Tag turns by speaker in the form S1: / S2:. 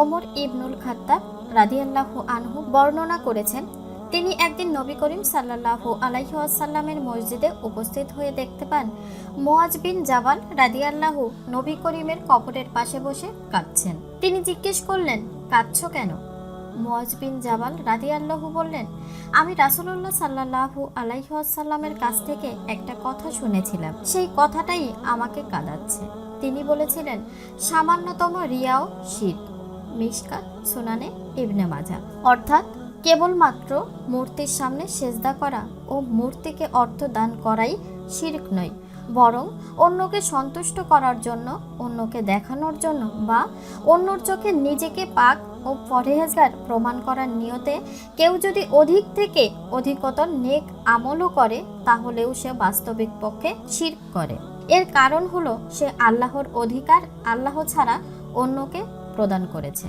S1: ওমর ইবনুল খাত্তাব রাদিয়াল্লাহু আনহু বর্ণনা করেছেন, তিনি একদিন নবী করিম সাল্লাল্লাহু আলাইহি ওয়াসাল্লামের মসজিদে উপস্থিত হয়ে দেখতে পান মোয়াজ বিন জাবাল রাদিয়াল্লাহু নবী করিমের কবরের পাশে বসে কাঁদছেন। তিনি জিজ্ঞেস করলেন, কাঁদছো কেন? মোয়াজ বিন জাবাল রাদিয়াল্লাহু বললেন, আমি রাসূলুল্লাহ সাল্লাল্লাহু আলাইহি ওয়াসাল্লামের কাছ থেকে একটা কথা শুনেছিলাম। সেই কথাটাই আমাকে কাঁদাচ্ছে। তিনি বলেছিলেন, সামান্যতম রিয়াও শীত মিশকাত সুনানে ইবনে মাজা। অর্থাৎ কেবলমাত্র মূর্তির সামনে সেজদা করা ও মূর্তিকে অর্থ দান করাই শিরক নয়, বরং অন্যকে সন্তুষ্ট করার জন্য, অন্যকে দেখানোর জন্য বা অন্যর চোখে নিজেকে পাক ও পরহেজগার প্রমাণ করার নিয়তে কেউ যদি অধিক থেকে অধিকতর নেক আমলও করে, তাহলেও সে বাস্তবিক পক্ষে শিরক করে। এর কারণ হলো, সে আল্লাহর অধিকার আল্লাহ ছাড়া অন্যকে প্রদান করেছে।